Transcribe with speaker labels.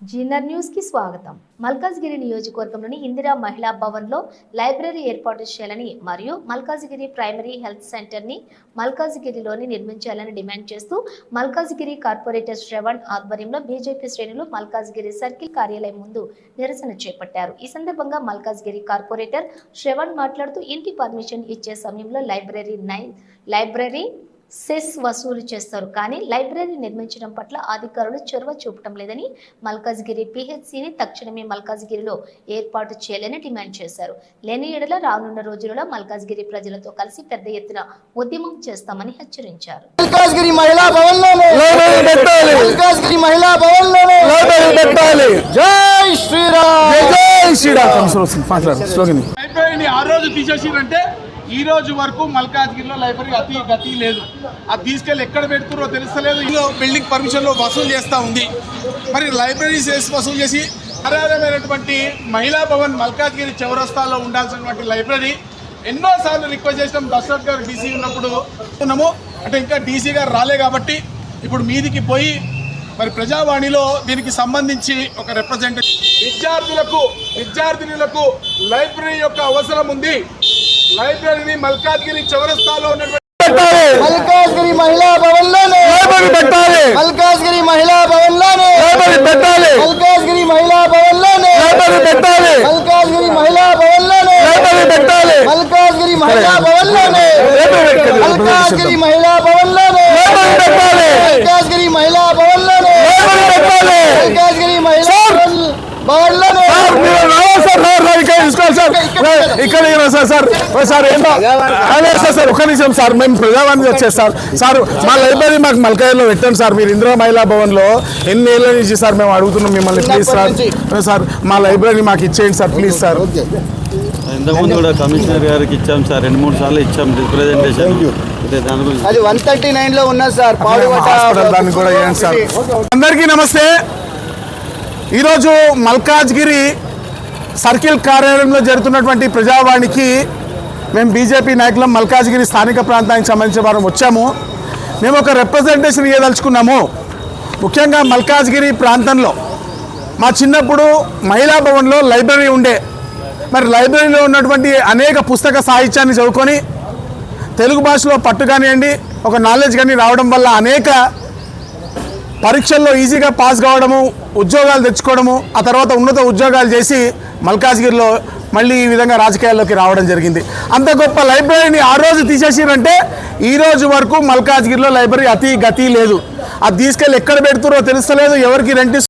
Speaker 1: Zener న్యూస్కి స్వాగతం. మల్కాజ్గిరి నియోజకవర్గంలోని ఇందిరా మహిళా భవన్లో లైబ్రరీ ఏర్పాటు చేయాలని మరియు మల్కాజ్గిరి ప్రైమరీ హెల్త్ సెంటర్ని మల్కాజ్గిరిలోని నిర్మించాలని డిమాండ్ చేస్తూ మల్కాజ్గిరి కార్పొరేటర్ శ్రవణ్ ఆధ్వర్యంలో బీజేపీ శ్రేణులు మల్కాజ్గిరి సర్కిల్ కార్యాలయం ముందు నిరసన చేపట్టారు. ఈ సందర్భంగా మల్కాజ్గిరి కార్పొరేటర్ శ్రవణ్ మాట్లాడుతూ ఇంటి పర్మిషన్ ఇచ్చే సమయంలో లైబ్రరీ నైన్ లైబ్రరీ సెస్ వసూలు చేస్తారు. కానీ లైబ్రరీ నిర్మించడం పట్ల అధికారులు చొరవ చూపటం లేదని మల్కాజ్గిరి పిహెచ్సిని తక్షణమే మల్కాజ్గిరిలో ఏర్పాటు చేయాలని డిమాండ్ చేశారు. లేని ఎడల రానున్న రోజులలో మల్కాజ్గిరి ప్రజలతో కలిసి పెద్ద ఎత్తున ఉద్యమం చేస్తామని హెచ్చరించారు.
Speaker 2: మల్కాజ్గిరి మహిళా మహిళా జై శ్రీరామ్!
Speaker 3: జై శ్రీరామ్! స్లోగన్
Speaker 4: ఆ రోజు తీసేసిరంటే ఈ రోజు వరకు మల్కాజ్గిరిలో లైబ్రరీ అతి గతి లేదు. అది తీసుకెళ్ళి ఎక్కడ పెడుతుర్రో తెలుస్తలేదు. ఇందులో బిల్డింగ్ పర్మిషన్లో వసూలు చేస్తూ ఉంది. మరి లైబ్రరీస్ వసూలు చేసి అరమైనటువంటి మహిళా భవన్ మల్కాజ్గిరి చౌరస్తాలో ఉండాల్సినటువంటి లైబ్రరీ ఎన్నోసార్లు రిక్వెస్ట్ చేసినాం. దశరథ్ గారు డీసీ ఉన్నప్పుడు ఉన్నాము. అంటే ఇంకా డీసీ గారు రాలే కాబట్టి ఇప్పుడు మీదికి పోయి మరి ప్రజావాణిలో దీనికి సంబంధించి ఒక రిప్రజెంటేటివ్ విద్యార్థులకు విద్యార్థినులకు లైబ్రరీ యొక్క అవసరం ఉంది. లైబ్రరీని మల్కాజ్గిరి చౌరస్తాలో ఉన్నటువంటి
Speaker 3: పెట్టాలి
Speaker 2: మల్కాజ్గిరి మహిళా భవన్లోనే
Speaker 3: లైబ్రరీ పెట్టాలి
Speaker 2: మల్కాజ్గిరి మహిళా భవన్లోనే
Speaker 3: లైబ్రరీ పెట్టాలి
Speaker 2: మల్కాజ్గిరి మహిళా భవన్లోనే
Speaker 3: లైబ్రరీ పెట్టాలి
Speaker 2: మల్కాజ్గిరి మహిళా భవన్లోనే
Speaker 3: లైబ్రరీ పెట్టాలి
Speaker 2: మల్కాజ్గిరి మహిళా భవన్లోనే
Speaker 3: లైబ్రరీ పెట్టాలి
Speaker 2: మల్కాజ్గిరి మహిళా భవన్లోనే
Speaker 3: లైబ్రరీ పెట్టాలి
Speaker 2: మల్కాజ్గిరి మహిళా భవన్లోనే
Speaker 3: లైబ్రరీ పెట్టాలి
Speaker 2: మల్కాజ్గిరి మహిళా భవన్లోనే
Speaker 3: సార్, మీరు రావాలి సార్. ఇక్కడ తీసుకోవాలి సార్ ఇక్కడ సార్. సార్ సార్ ఏంటో అదే సార్ సార్ ఒక్క నిమిషం సార్ మేము ప్రజావాణి వచ్చేది సార్ సార్ మా లైబ్రరీ మాకు మల్కాయలో పెట్టండి సార్. మీరు ఇందిరా మహిళా భవన్లో ఎన్ని ఏళ్ళ నుంచి సార్ మేము అడుగుతున్నాం మిమ్మల్ని ప్లీజ్ సార్. సార్ మా లైబ్రరీ మాకు ఇచ్చేయండి సార్ ప్లీజ్ సార్.
Speaker 5: ఇంతకుముందు కూడా కమిషనర్ గారికి ఇచ్చాం సార్. రెండు మూడు సార్లు ఇచ్చాం రిప్రజెంటేషన్
Speaker 2: అది వన్ థర్టీ నైన్లో ఉన్నది సార్
Speaker 3: దాన్ని కూడా సార్. అందరికీ నమస్తే. ఈరోజు మల్కాజ్గిరి సర్కిల్ కార్యాలయంలో జరుగుతున్నటువంటి ప్రజావాణికి మేము బీజేపీ నాయకులం మల్కాజ్గిరి స్థానిక ప్రాంతానికి సంబంధించిన వారం వచ్చాము. మేము ఒక రిప్రజెంటేషన్ ఇవ్వదలుచుకున్నాము ముఖ్యంగా మల్కాజ్గిరి ప్రాంతంలో మా చిన్నప్పుడు మహిళా భవన్లో లైబ్రరీ ఉండే. మరి లైబ్రరీలో ఉన్నటువంటి అనేక పుస్తక సాహిత్యాన్ని చదువుకొని తెలుగు భాషలో పట్టు కానివ్వండి ఒక నాలెడ్జ్ కానీ రావడం వల్ల అనేక పరీక్షల్లో ఈజీగా పాస్ కావడము ఉద్యోగాలు తెచ్చుకోవడము ఆ తర్వాత ఉన్నత ఉద్యోగాలు చేసి మల్కాజ్గిరిలో మళ్ళీ ఈ విధంగా రాజకీయాల్లోకి రావడం జరిగింది. అంత గొప్ప లైబ్రరీని ఆ రోజు తీసేసిరంటే ఈ రోజు వరకు మల్కాజ్గిరిలో లైబ్రరీ అతి గతి లేదు. అది తీసుకెళ్ళి ఎక్కడ పెడుతురో తెలుస్తలేదు ఎవరికి రెంట్